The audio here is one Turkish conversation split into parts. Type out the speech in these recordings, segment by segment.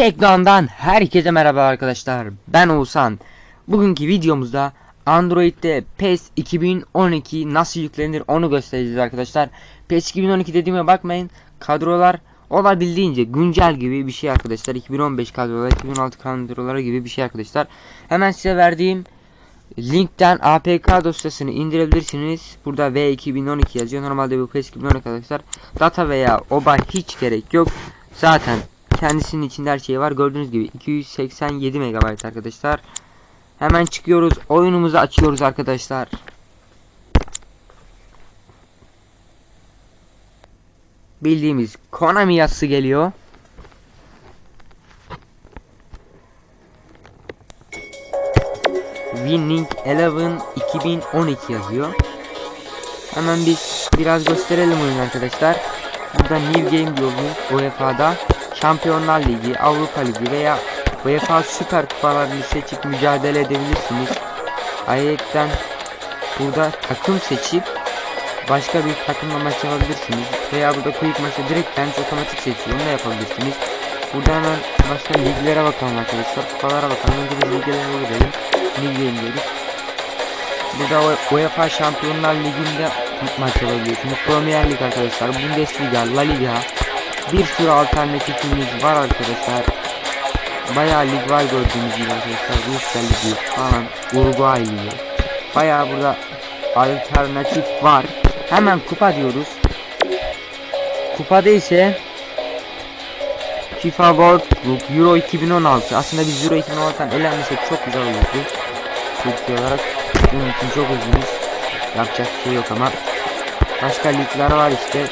Tekno'dan herkese merhaba arkadaşlar. Ben Oğuzhan. Bugünkü videomuzda Android'de PES 2012 nasıl yüklenir onu göstereceğiz arkadaşlar. PES 2012 dediğime bakmayın. Kadrolar olabildiğince güncel gibi bir şey arkadaşlar. 2015 kadrolar, 2016 kadroları gibi bir şey arkadaşlar. Hemen size verdiğim linkten APK dosyasını indirebilirsiniz. Burada V2012 yazıyor. Normalde bu PES 2012 arkadaşlar. Data veya OBA hiç gerek yok. Zaten kendisinin içinde her şey var. Gördüğünüz gibi 287 MB arkadaşlar. Hemen çıkıyoruz. Oyunumuzu açıyoruz arkadaşlar. Bildiğimiz Konami yazısı geliyor. Winning Eleven 2012 yazıyor. Hemen biz biraz gösterelim oyunu arkadaşlar. Burada New Game diyoruz UEFA'da. Şampiyonlar Ligi, Avrupa Ligi veya UEFA Süper Kupalarını seçip mücadele edebilirsiniz. Ayrıca burada takım seçip başka bir takımla maç yapabilirsiniz. Veya burada quick maçı direkt kendisi otomatik seçiyor. Onu da yapabilirsiniz. Burada hemen başka liglere bakalım arkadaşlar. Kupalara bakalım. Önce biz liglere girelim. New Game diyoruz. Burada UEFA Şampiyonlar Ligi'nde maç yapabiliyorsunuz. Premier Lig arkadaşlar. Bundesliga, La Liga, bir sürü alternatifimiz var arkadaşlar. Bayağı lig var gördüğünüz gibi arkadaşlar. Rusya Ligi falan. Uruguay Ligi. Bayağı burada alternatif var. Hemen kupa diyoruz. Kupada ise FIFA World Group Euro 2016. Aslında biz Euro 2016'dan elenmesek çok güzel olurdu. Türkiye olarak. Bunun için çok üzgünüz. Yapacak bir şey yok ama. Başka ligler var işte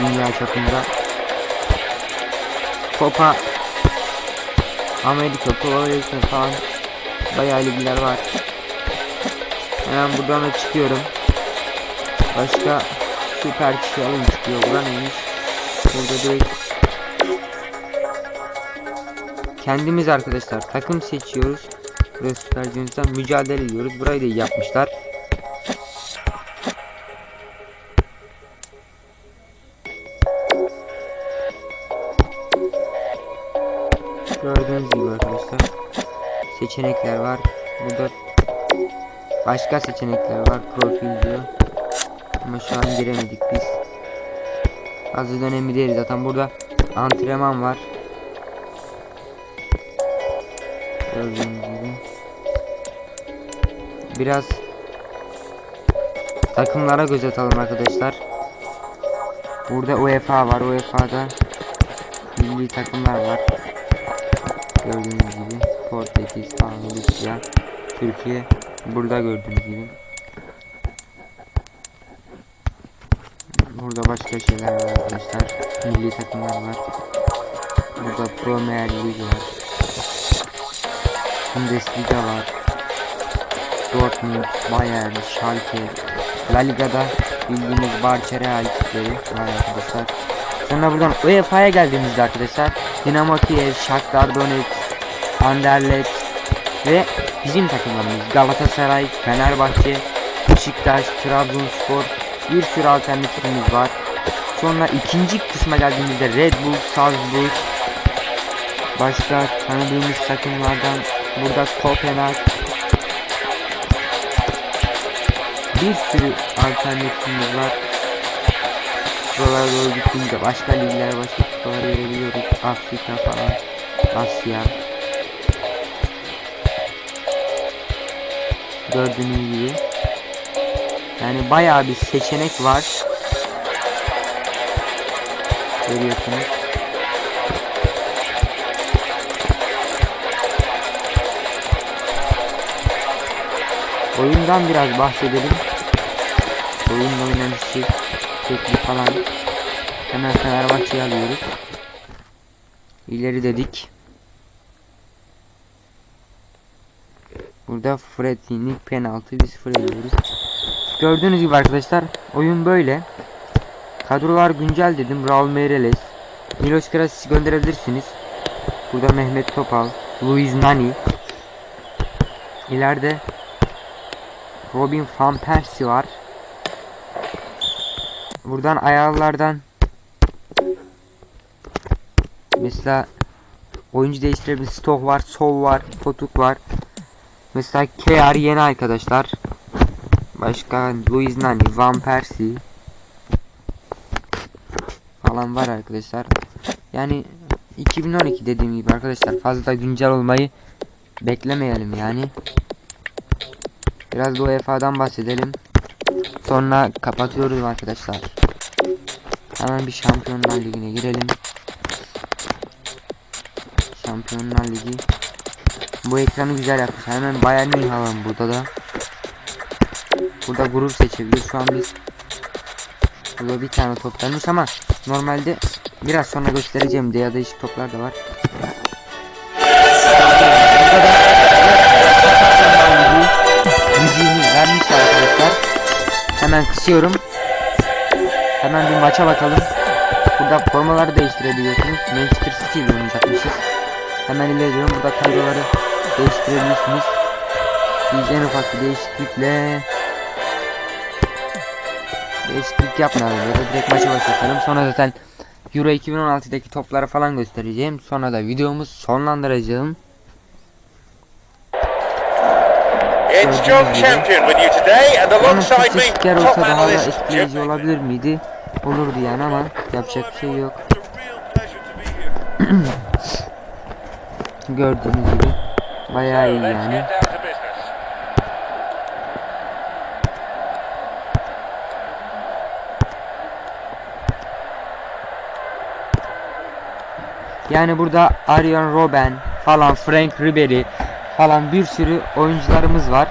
dünya çapında. Copa Amerika Copa falan bayağı ligler var. Hemen buradan da çıkıyorum. Başka süper kişi alın çıkıyor. Bura neymiş? Burada direkt kendimiz arkadaşlar takım seçiyoruz. Ve süper mücadele ediyoruz. Burayı da yapmışlar Gördüğünüz gibi arkadaşlar seçenekler var. Burada başka seçenekler var. Profil diyor. Ama şu an giremedik biz. Fazla önemli değil zaten. Burada antrenman var. Gördüğünüz gibi. Biraz takımlara göz atalım arkadaşlar. Burada UEFA var. UEFA'da milli takımlar var. Gördüğünüz gibi Portekiz, Rusya, Türkiye burada gördüğünüz gibi. Burada başka şeyler var arkadaşlar. Milli takımlar var. Burada Premier Lig var. Bundesliga var. Dortmund, Bayern, Schalke, La Liga'da bildiğimiz Barça Real tipleri var arkadaşlar. Sonra buradan UEFA'ya geldiğimizde arkadaşlar Dinamo Kiev, Shakhtar Donetsk, Anderlecht ve bizim takımlarımız Galatasaray, Fenerbahçe, Beşiktaş, Trabzonspor bir sürü alternatifimiz var. Sonra ikinci kısma geldiğimizde Red Bull, Salzburg başka tanıdığımız takımlardan burada Kopenhag bir sürü alternatifimiz var. Buralara doğru gittiğimizde başka ligler, başka kupalar görebiliyoruz. Afrika falan, Asya. Gördüğünüz gibi. Yani bayağı bir seçenek var. Görüyorsunuz. Oyundan biraz bahsedelim. Oyunun oynanışı, şekli falan. Hemen Fenerbahçe'yi alıyoruz. İleri dedik. Burada Fred'in penaltı 1-0 ediyoruz. Gördüğünüz gibi arkadaşlar oyun böyle. Kadrolar güncel dedim. Raul Meireles, Milos Krasic'i gönderebilirsiniz. Burada Mehmet Topal, Luis Nani. İleride Robin van Persie var. Buradan ayarlardan mesela oyuncu değiştirebiliriz. Stoh var, Sol var, Potuk var. Mesela KR yeni arkadaşlar. Başka Luis Nani, Van Persie falan var arkadaşlar. Yani 2012 dediğim gibi arkadaşlar fazla güncel olmayı beklemeyelim yani. Biraz da UEFA'dan bahsedelim. Sonra kapatıyoruz arkadaşlar. Hemen bir Şampiyonlar Ligi'ne girelim. Şampiyonlar Ligi. Bu ekranı güzel yapmış. Hemen Bayern Münih alalım burada da. Burada grup seçebiliriz. Şu an biz burada bir tane top gelmiş ama normalde biraz sonra göstereceğim diye toplar da var. Burada da müziğini vermişler arkadaşlar. Hemen kısıyorum. Hemen bir maça bakalım. Burada formaları değiştirebiliyorsunuz. Manchester City ile oynayacakmışız. Hemen ilerliyorum. Burada kadroları değiştirebilirsiniz. Biz en ufak bir değişiklikle değişiklik yapmayalım ya da direkt maça başlatalım. Sonra zaten Euro 2016'daki topları falan göstereceğim. Sonra da videomuzu sonlandıracağım. It's John Champion with you today, and alongside me, top analyst etkileyici olabilir miydi? Olurdu yani ama yapacak bir şey yok. Gördüğünüz gibi bayağı iyi yani. Yani burada Arjen Robben falan Frank Ribery falan bir sürü oyuncularımız var.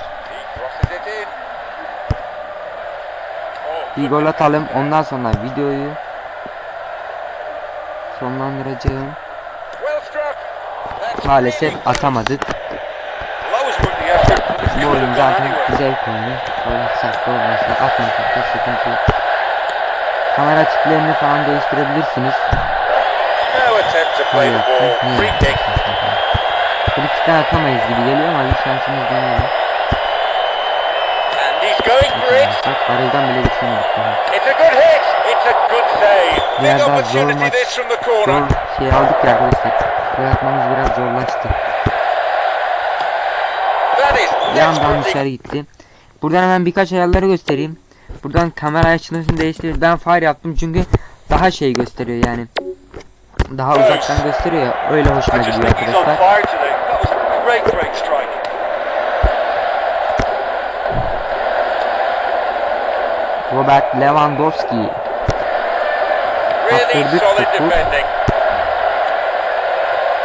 Bir gol atalım ondan sonra videoyu sonlandıracağım. Maalesef atamadık. Bu oyun zaten güzel konu. Oyun saklı olmasın. Atmadık da sıkıntı yok. Kamera tiplerini falan değiştirebilirsiniz. The ball. Free kick. Frikikten atamayız gibi geliyor ama bir şansımız deneyelim. And he's going for it. Bak barajdan bile geçemedik daha. Zor opportunity maç. this from the Zor şey aldık ya arkadaşlar. Gol atmamız biraz zorlaştı. Yandan dışarı gitti. Buradan hemen birkaç ayarları göstereyim. Buradan kamera açılışını değiştireyim. Ben fire yaptım çünkü daha şey gösteriyor yani. Daha uzaktan gösteriyor ya. Öyle hoşuma gidiyor arkadaşlar. Robert Lewandowski. Kaptırdık topu. defending.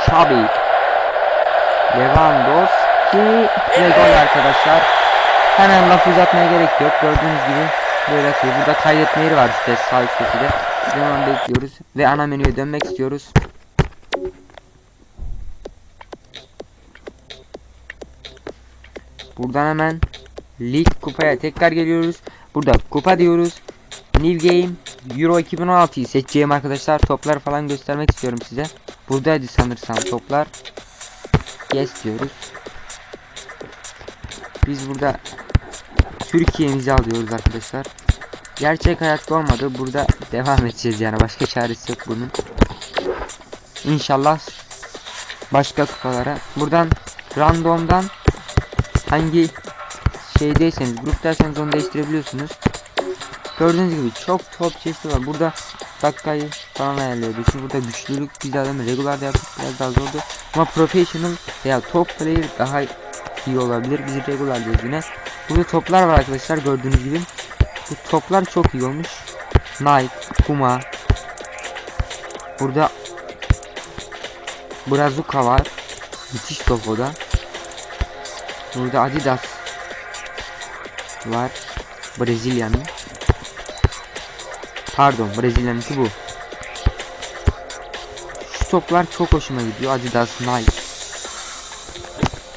Xabi. Lewandowski ve gol arkadaşlar. Hemen laf uzatmaya gerek yok. Gördüğünüz gibi böyle şey. Burada kaydetme yeri var işte sağ üst köşede. Hemen bekliyoruz ve ana menüye dönmek istiyoruz. Buradan hemen lig kupaya tekrar geliyoruz. Burada kupa diyoruz. New Game Euro 2016'yı seçeceğim arkadaşlar. Toplar falan göstermek istiyorum size. Buradaydı sanırsam toplar. Yes diyoruz. Biz burada Türkiye'mizi alıyoruz arkadaşlar. Gerçek hayatta olmadı. Burada devam edeceğiz yani. Başka çaresi yok bunun. İnşallah başka kupalara. Buradan randomdan hangi şeydeyseniz gruptayseniz onu değiştirebiliyorsunuz. Gördüğünüz gibi çok top çeşidi var. Burada dakikayı falan ayarlayabiliyorsunuz. Burada güçlülük biz adamı regularda yaptık biraz daha zordu. Ama professional veya top player daha iyi olabilir. Biz regular diyoruz yine. Burada toplar var arkadaşlar gördüğünüz gibi. Bu toplar çok iyi olmuş. Nike, Puma. Burada Brazuka var. Müthiş top o da. Burada Adidas var. Brezilya'nın. Pardon Brezilya'nınki bu. Şu toplar çok hoşuma gidiyor. Adidas, Nike.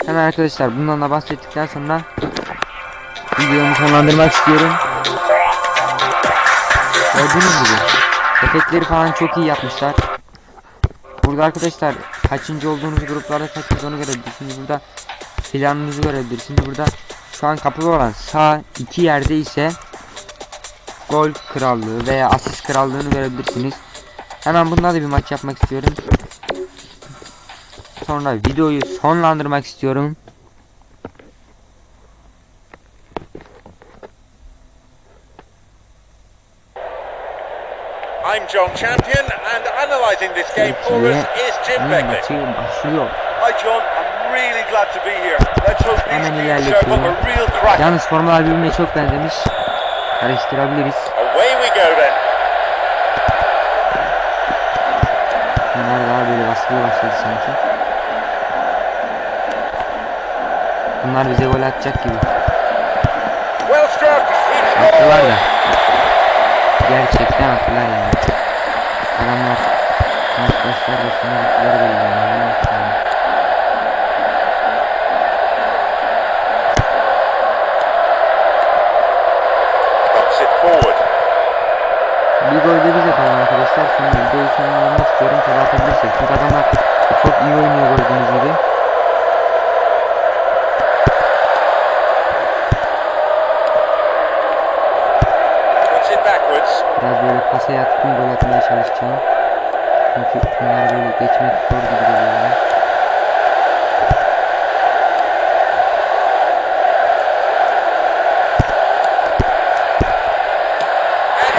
Hemen arkadaşlar bundan da bahsettikten sonra videomu sonlandırmak istiyorum. Gördüğünüz gibi efektleri falan çok iyi yapmışlar. Burada arkadaşlar kaçıncı olduğunuz gruplarda kaçıncı onu görebilirsiniz. Burada planınızı görebilirsiniz. Burada şu an kapalı olan sağ iki yerde ise gol krallığı veya asist krallığını görebilirsiniz. Hemen bundan da bir maç yapmak istiyorum. sonra videoyu sonlandırmak istiyorum. I'm John Champion, and analysing this game for us is Jim başlıyor. Hi John, I'm really glad to be here. Let's hope these Hemen ilerletiyor. Yalnız formalar birbirine çok benzemiş. Karıştırabiliriz. Away we go then. Bunlar daha böyle baskılı başladı sanki. Bunlar bize gol atacak gibi. Attılar da. Gerçekten attılar yani. Adamlar maç başlar da sonra attılar böyle yani. Biraz böyle pasaya tutum gol atmaya çalışacağım. Çünkü bunlar böyle geçmek zor gibi geliyor.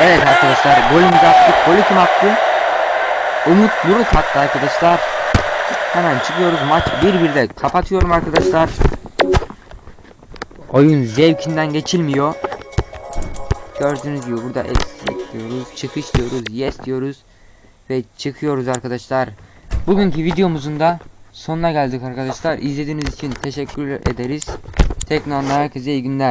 Evet arkadaşlar golümüzü attık. Golü kim attı? Umut Buruk attı arkadaşlar. Hemen çıkıyoruz. Maç 1-1'de kapatıyorum arkadaşlar. Oyun zevkinden geçilmiyor. Gördüğünüz gibi burada exit diyoruz, çıkış diyoruz, yes diyoruz ve çıkıyoruz arkadaşlar. Bugünkü videomuzun da sonuna geldik arkadaşlar. İzlediğiniz için teşekkür ederiz. Tekrar herkese iyi günler.